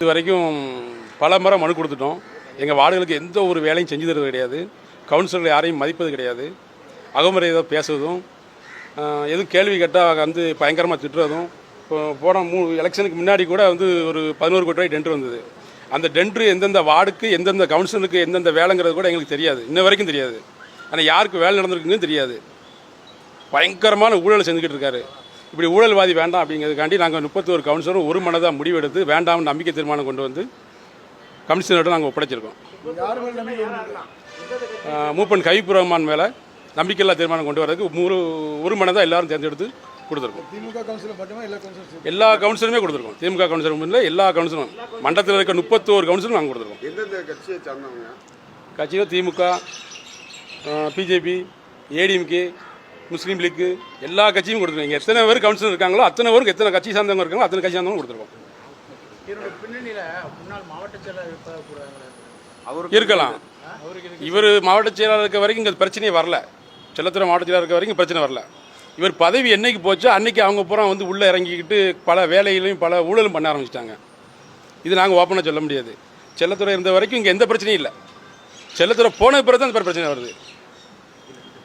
இது வரைக்கும் பல முறை மனு கொடுத்துட்டோம். எங்கள் வார்டுகளுக்கு எந்த ஒரு வேலையும் செஞ்சு தருவது கிடையாது. கவுன்சிலர்கள் யாரையும் மதிப்பது கிடையாது. அகமுறை ஏதோ பேசுவதும் எதுவும் கேள்வி கேட்டால் வந்து பயங்கரமாக திட்டுறதும் போன மூ எலெக்ஷனுக்கு முன்னாடி கூட வந்து ஒரு பதினோரு கோடி ரூபாய் டென்ட்ரு வந்தது. அந்த டென்ட்ரு எந்தெந்த வார்டுக்கு எந்தெந்த கவுன்சிலருக்கு எந்தெந்த வேலைங்கிறது கூட எங்களுக்கு தெரியாது. இன்ன வரைக்கும் தெரியாது. ஆனால் யாருக்கு வேலை நடந்திருக்குன்னு தெரியாது. பயங்கரமான ஊழல் செஞ்சுக்கிட்டு இருக்காரு. இப்படி ஊழல்வாதி வேண்டாம் அப்படிங்கிறதுக்காண்டி நாங்கள் முப்பத்தோரு கவுன்சிலரும் ஒரு மனதாக முடிவெடுத்து வேண்டாம் நம்பிக்கை தீர்மானம் கொண்டு வந்து கமிஷனர்கிட்ட நாங்கள் ஒப்படைச்சிருக்கோம். மூப்பன் கவிப்பு ரஹ்மான் மேலே நம்பிக்கையில்லா தீர்மானம் கொண்டு வரதுக்கு ஒரு ஒரு மனதாக எல்லாரும் தேர்ந்தெடுத்து கொடுத்துருக்கோம். திமுக கவுன்சிலர் மட்டுமா எல்லா கவுன்சிலர் எல்லா கவுன்சிலருமே கொடுத்துருக்கோம். திமுக கவுன்சிலர் இல்லை எல்லா கவுன்சிலரும் மண்டலத்தில் இருக்க முப்பத்தோரு கவுன்சிலரும் நாங்கள் கொடுத்துருக்கோம். கட்சியில் DMK BJP ADMK Muslim League எல்லா கட்சியும் கொடுத்துருக்கோம். இங்கே எத்தனை பேர் கவுன்சிலர் இருக்காங்களோ அத்தனை பேருக்கு எத்தனை கட்சி சார்ந்தவங்க இருக்காங்களோ அத்தனை கட்சி சார்ந்தவங்க கொடுத்துருக்கோம். இதனுடைய பின்னணியில முன்னாள் மாவட்ட அவருக்கு இருக்கலாம். இவர் மாவட்ட செயலாளர் இருக்க வரைக்கும் இங்கே பிரச்சனையே வரல. செல்லத்துறை மாவட்ட செயலாளர் இருக்க வரைக்கும் பிரச்சனை வரல. இவர் பதவி என்னைக்கு போச்சோ அன்னைக்கு அவங்க பூரா வந்து உள்ளே இறங்கிக்கிட்டு பல வேலையிலையும் பல ஊழலும் பண்ண ஆரம்பிச்சிட்டாங்க. இது நாங்கள் ஓப்பனாக சொல்ல முடியாது. செல்லத்துறை இருந்த வரைக்கும் இங்கே எந்த பிரச்சனையும் இல்லை. செல்லத்துறை போன பிறகு தான் இந்த பிரச்சனை வருது தீர்மானத்தை கொண்டு வரதுக்கு அவர் பின்னணி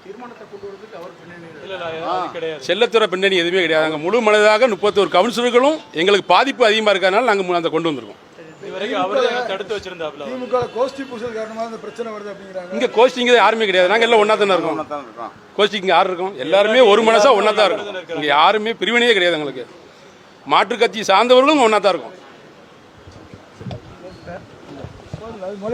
செல்லத்துறை பின்னணி எதுவுமே கிடையாது. நாங்கள் முழு மனதாக முப்பத்தோரு கவுன்சிலர்களும் எங்களுக்கு பாதிப்பு அதிகமாக இருக்கிறதுனால நாங்கள் அந்த கொண்டு வந்திருக்கோம். இங்கே கோச்சிங் யாருமே கிடையாது. நாங்கள் எல்லாம் ஒன்றா தானே இருக்கோம். யார் இருக்கும். எல்லாருமே ஒரு மனசா ஒன்றா தான் இருக்கும். இங்கே யாருமே பிரிவினையே கிடையாது எங்களுக்கு. மாற்றுக் கட்சி சார்ந்தவர்களும் ஒன்றா தான் இருக்கும்.